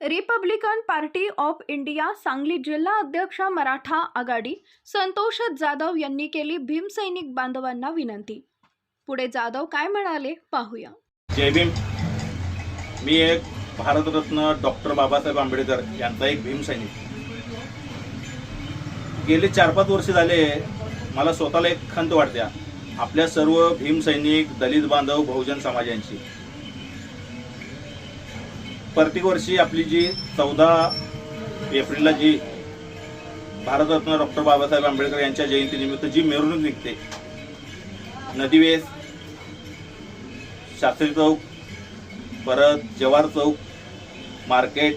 Republican party of India Sangli जिल्हा अध्यक्ष मराठा आघाडी संतोष जाधव यांनी केली भीमसैनिक बांधवांना विनंती. पुढे जाधव काय म्हणाले पाहूया. जय भीम. मी एक भारतरत्न डॉक्टर बाबासाहेब आंबेडकर यांचा एक भीमसैनिक गेले चार पाच वर्ष झाले मला स्वतःला एक खंत वाटत्या आपल्या सर्व भीमसैनिक दलित बांधव बहुजन समाजांची. प्रत्येक वर्षी आपली जी चौदा एप्रिलला जी भारतरत्न डॉक्टर बाबासाहेब आंबेडकर यांच्या जयंतीनिमित्त जी मिरवणूक निघते नदीवेस शास्त्री चौक परत जवाहर चौक मार्केट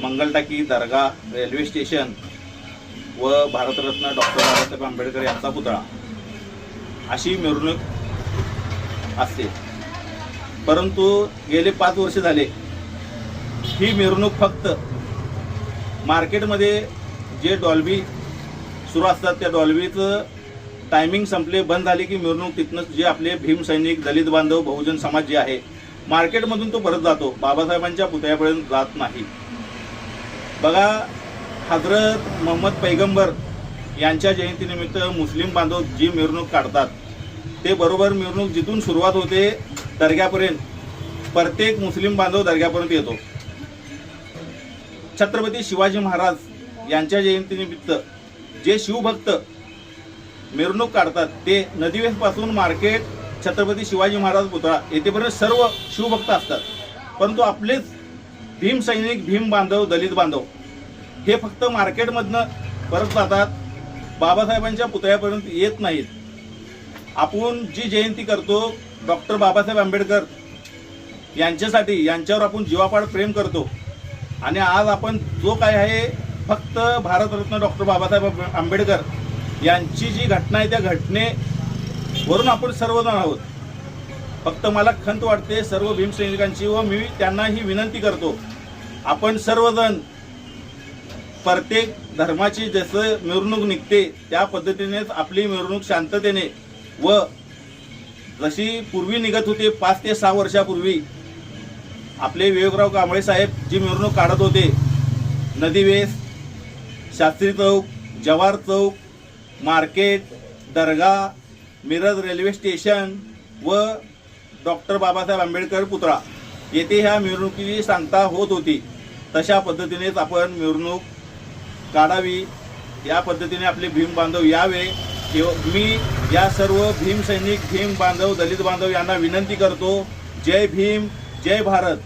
मंगलटाकी दर्गा रेल्वे स्टेशन व भारतरत्न डॉक्टर बाबासाहेब आंबेडकर यांचा पुतळा. अशी मिरवणूक असते. परंतु गेले पाच वर्ष झाले ही मिरवणूक फक्त मार्केटमध्ये जे डॉल्बी सुरू असतात त्या डॉल्बीचं टायमिंग संपले बंद झाले की मिरवणूक तिथनं जे आपले भीमसैनिक दलित बांधव बहुजन समाज जे आहे मार्केटमधून तो परत जातो. बाबासाहेबांच्या पुतळ्यापर्यंत जात नाही. बघा हजरत मोहम्मद पैगंबर यांच्या जयंतीनिमित्त मुस्लिम बांधव जी मिरवणूक काढतात ते बरोबर मिरवणूक जिथून सुरुवात होते दर्ग्यापर्यंत. प्रत्येक मुस्लिम बांधव दर्ग्यापर्यंत येतो. छत्रपती शिवाजी महाराज यांच्या जयंतीनिमित्त जे शिवभक्त मिरवणूक काढतात ते नदीवेसपासून मार्केट छत्रपती शिवाजी महाराज पुतळा येथेपर्यंत सर्व शिवभक्त असतात. परंतु आपलेच भीम सैनिक भीम बांधव दलित बांधव हे फक्त मार्केटमधनं परत जातात बाबासाहेबांच्या पुतळ्यापर्यंत येत नाहीत. आपण जी जयंती करतो डॉक्टर बाबासाहेब आंबेडकर यांच्यासाठी यांच्यावर आपण जीवापाड प्रेम करतो. आणि आज आपण जो काय आहे फक्त भारतरत्न डॉक्टर बाबासाहेब आंबेडकर यांची जी घटना आहे त्या घटनेवरून आपण सर्वजण आहोत. फक्त मला खंत वाटते सर्व भीमसैनिकांची व मी त्यांना ही विनंती करतो आपण सर्वजण प्रत्येक धर्माची जसं मिरवणूक निघते त्या पद्धतीनेच आपली मिरवणूक शांततेने व जशी पूर्वी निघत होती पाच ते सहा वर्षापूर्वी आपले विवेकराव कांबळे साहेब जी मिरवणूक काढत होते. Nadives Shastri Chowk Jawahar Chowk market dargah Miraj railway station व डॉक्टर बाबासाहेब आंबेडकर पुतळा. येथे ह्या मिरवणुकीची सांगता होत होती. तशा पद्धतीनेच आपण मिरवणूक काढावी. या पद्धतीने आपले भीम बांधव यावे. मी या सर्व भीम सैनिक भीम बांधव दलित बांधव यांना विनंती करतो. जय भीम. जय भारत.